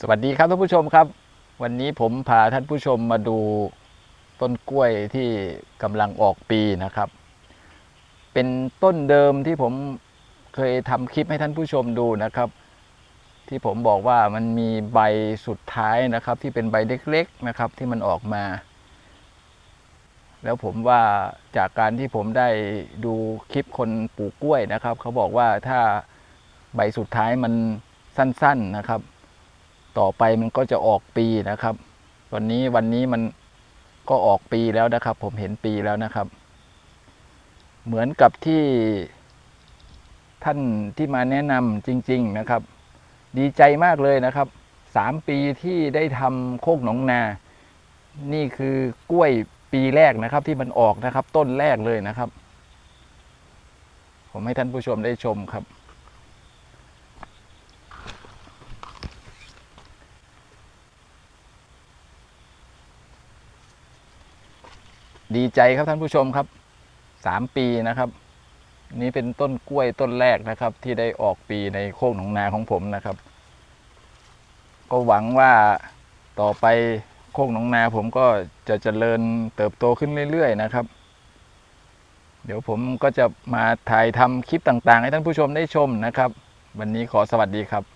สวัสดีครับท่านผู้ชมครับ วันนี้ผมพาท่านผู้ชมมาดูต้นกล้วยที่กำลังออกปีนะครับ เป็นต้นเดิมที่ผมเคยทำคลิปให้ท่านผู้ชมดูนะครับ ที่ผมบอกว่ามันมีใบสุดท้ายนะครับ ที่เป็นใบเล็กๆนะครับ ที่มันออกมา แล้วผมว่าจากการที่ผมได้ดูคลิปคนปลูกกล้วยนะครับ เขาบอกว่าถ้าใบสุดท้ายมันสั้น ๆนะครับ ต่อไปมันก็จะออกปีนะครับตอนนี้วันนี้มันก็ออกปีแล้วนะครับ ผมเห็นปีแล้วนะครับ เหมือนกับที่ท่านที่มาแนะนำจริง ๆนะครับ ดีใจมากเลยนะครับสามปีที่ได้ทำโคกหนองนา นี่คือกล้วยปีแรกนะครับ ที่มันออกนะครับ ต้นแรกเลยนะครับ ผมให้ท่านผู้ชมได้ชมครับ ดีใจครับท่านผู้ชมครับสามปีนะครับ นี่เป็นต้นกล้วยต้นแรกนะครับ ที่ได้ออกปีในโคกหนองนาของผมนะครับ ก็หวังว่าต่อไปโคกหนองนาผมก็จะเจริญเติบโตขึ้นเรื่อยๆนะครับ เดี๋ยวผมก็จะมาถ่ายทำคลิปต่างๆ ให้ท่านผู้ชมได้ชมนะครับ วันนี้ขอสวัสดีครับ